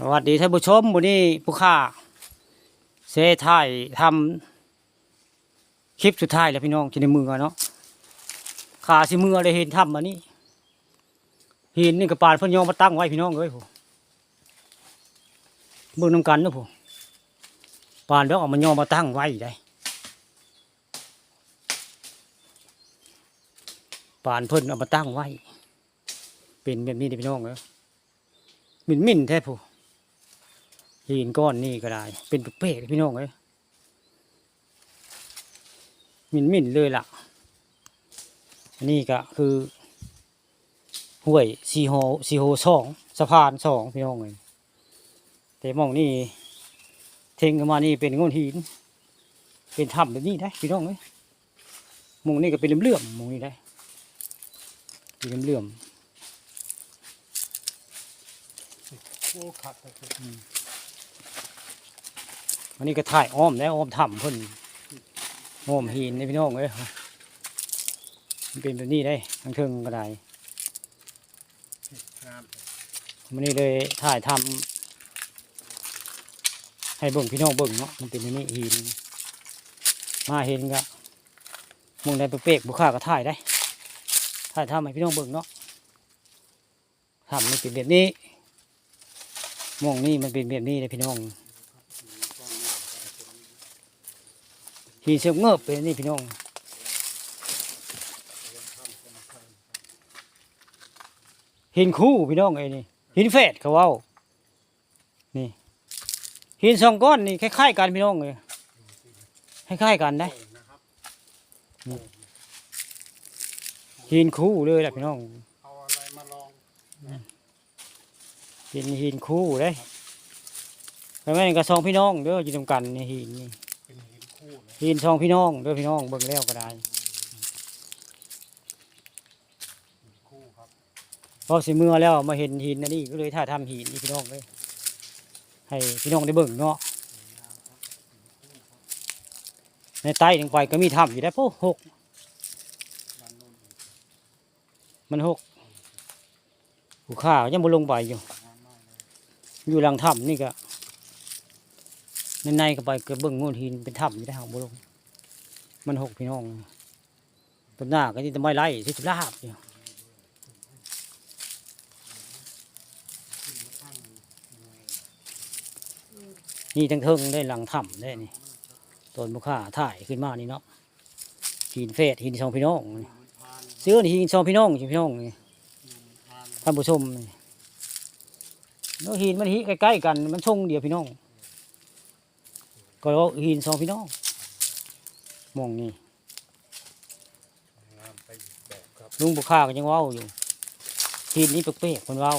สวัสดีท่านผู้ชมวันนี้ผู้ค่าเซถ่ายทำคลิปสุดท้ายแล้วพี่น้องที่ในมือกันเนาะขาสิมือเลยเห็นทำมานี่หินนี่กระปานเพิ่นโยงมาตั้งไว้พี่น้องเอ้ยผู้เบิ่งน้ำกันเนาะผู้ปานแล้วเอามาโยงมาตั้งไว้ได้ปานเพิ่นเอามาตั้งไว้เป็นแบบนี้เด้พี่น้องเอ้ยมินมินแท้ผู้ หินก้อนนี่ก็ได้ เป็นเป๊กพี่น้องเอ้ยมินมินเลยล่ะนนี้ก็คือห้วยซีโฮซีโฮสองสะพานสองพี่น้องเลยแต่มองนี่เทงกันมานี่เป็นก้อนหิน เป็นถ้ำแบบนี้ได้พี่น้องเอ้ยมองนี่ก็เป็นเลื่อมๆหมองนี่ได้เป็นเลื่อมโอ้ขัดแต่คื อๆอันนี้ก็ถ่ายอ้อมแล้วอ้อมถ้ำเพิ่นอ้อมหินในพี่น้องเอ้ยมันเป็นแบบนี้ได้ทั้งเทิงก็ได้วันนี้เลยถ่ายทำให้เบิ่งพี่น้องเบิ่งเนาะมันเป็นอย่างนี้หินมาเห็นก็มองได้เปกบุค่าก็ถ่ายได้ถ่ายทำให้พี่น้องเบิ่งเนาะทำมันเป็นแบบนี้มองนี่มันเป็นแบบนี้เลยพี่น้อง หินเสือกเงบเป็นนี่พี่น้องหินคู่พี่น้องไอ้นี่หินเฟดเขาเว่านี่หินสองก้อนนี่คล้ายๆกันพี่น้องเลยคล้ายๆกันนะนะครับหินคู่เลยแหละพี่น้องเอาอะไรมาลองหินหินคู่เลยแล้วแม่นก็สองพี่น้องเด้ออยู่ตรงกันนี่หินนี่เป็นหินคู่เล ยหินสองพี่น้องเด้อพี่น้องเบิ่งแล้วก็ได้คู่ครับพอสิเมื่อแล้วมาเห็นหินอันนี้ก็เลยถ่ายทำหินนี่พี่น้องเลยให้พี่น้องได้เบิ่งเนาะในใต้ลงไปก็มีถ้ำอยู่ได้พวกหกด้านโน้นอีกมันหกหูข้าวยังบ่ลงไปอยู่งามมากเลยอยู่หลังถ้ำนี่ก็ ในในก็ไปเก็เบิ่งงูหินเป็นถ้ำอยู่ได้หางบ่ลงมันหกพี่น้องต้นหน้าก็ที่ต้นไม้ไร่ที่สุลาบอยู่นี่ทั้งเทิงได้หลังถ้ำได้นี่ต้นบุค่าถ่ายขึ้นมานี่เนาะหินเฟสหินสองพี่น้องนี่มันพานซื้อนี่หินสองพี่น้องสิพี่น้องนี่ท่านผู้ชมนี่หินมันหิใกล้ๆกันมันชงเดียวพี่น้อง ก็ว่าหินสองพี่น้องมองนี่งามไปอีกแบบครับลุงบุค่าก็ยังเว้าอยู่หินนี้เป๊กๆมันเว้า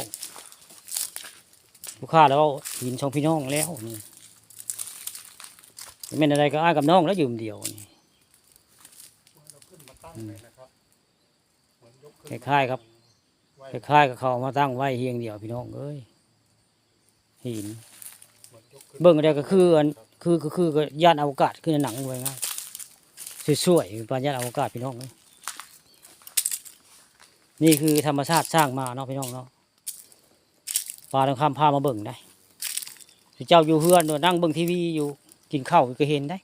บุค่าแล้วเว้าหินสองพี่น้องแล้วนี่แม่นอะไรก็อ้ายกับน้องแล้วยืมเดียวนี่เราขึ้นมาตั้งเลยนะครับเหมือนยกคขึ้นล้ายๆครับไว้คล้ายๆกับเขาเอามาตั้งไว้เฮียงเดียวพี่น้องเอ้ยหินเหมือนยกขึ้นเบิ่งอะไรก็คืออัน คือคือคือก็ยานอวกาศคือในหนังไว้ง่ายสวยๆปานยานอวกาศพี่น้องเอ้ยนี่คือธรรมชาติสร้างมาเนาะพี่น้องเนาะปลาต้องข้ามพามาเบิ่งได้เจ้าอยู่เฮือนนนั่งเบิ่งทีวีอยู่กินข้าวก็เห็นได้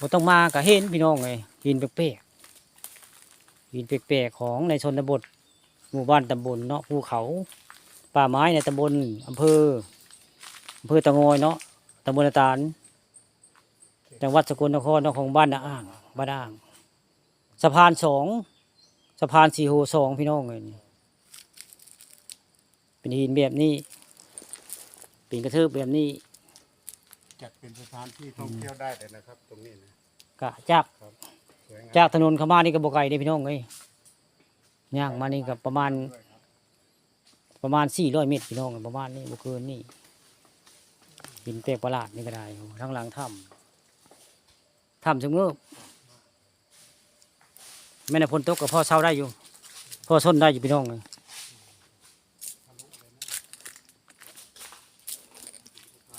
บ่ต้องมาก็เห็นพี่น้องเลยหินแปลกๆหินแปลกๆของในชนบท หมู่บ้านตำบลเนาะภูเขา ป่าไม้ในตำบลอำเภออำเภอตะงอยเนาะ ตำบลนาตาลจังหวัดสกลนครเนาะของบ้านนาอ่างบ้านอ่างสะพานสองสะพานสีโหสองพี่น้องเลยนี่เป็นหินแบบนี้เป็นกระเทืบแบบนี้จัดเป็นสถานที่ท่องเที่ยวได้เลยนะครับ ตรงนี้นะกะจากสวยงามจากถนนเข้ามานี่ก็บกไกลได้พี่น้องเลยย่างมานี่ก็ประมาณด้วยครับประมาณสี่ร้อยเมตรพี่น้องประมาณนี้บ่เกินนี่ หินแปลกประหลาดนี่ก็ได้ทั้งหลังถ้ำถ้ำสงบแม่นฝนตกก็พอเศร้าได้อยู่ พ่อส้นได้อยู่พี่น้องเลย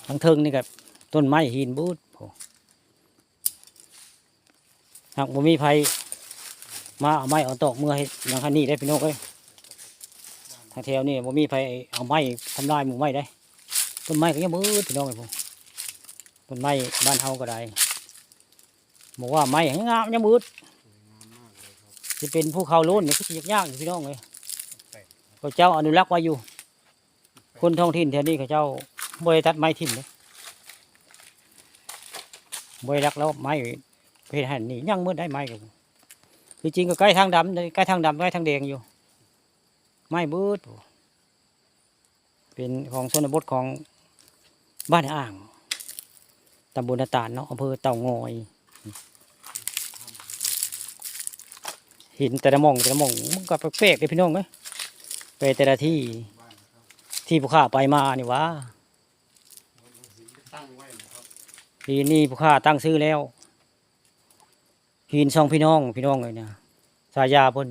ทั้งเทิงนี่กับต้นไม้หินบูดโอหากบ่มีไผมาเอาไม้เอาตอกเมื่อให้หลังคันนี้ได้พี่น้องเอ้ยทางแถวนี่บ่มีไผเอาไม้ทำลายหมู่ไม้ได้ ต้นไม้ก็ยังมืดพี่น้องไอ้พวกต้นไม้บ้านเฮาก็ได้บอกว่าไม้ยังงามยังมืดสวยงามมากเลยครับจะเป็นภูเขาโล้นเนี่ยก็สิยากๆอยู่พี่น้องเลยกเขาเจ้าอนุรักษ์ไว้อยู่ คนท้องถิ่นแถวนี้เขาเจ้าบริตัดไม้ทิ่มเลยบริรักแล้วไม้เพศหันนี่ยังมืดได้ไม้กันคือจริงก็ใกล้ทางดำเลยใกล้ทางดำใกล้ทางแดงอยู่ ไม้บืดเป็นของชนบทของ บ้านอ่างตำบลนาตาลเนาะอำเภอเต่างอย หินแต่ละมองแต่ละมองมันก็แปลกๆเลยพี่น้องเอ้ยไปแต่ละที่ที่ผู้ข้าไปมานี่หวะวัดหลวงศรีได้ตั้งไว้นะครับทีนี่ผู้ข้าตั้งซื้อแล้วหินสองพี่น้อง พี่น้องเลยเนี่ยสายาพ่น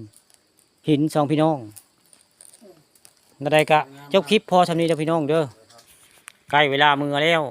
หินสองพี่น้องนาใดกะเจ้าคลิปพอทำนี้เด้อพี่น้องเด้อ ใกล้เวลามือแล้ว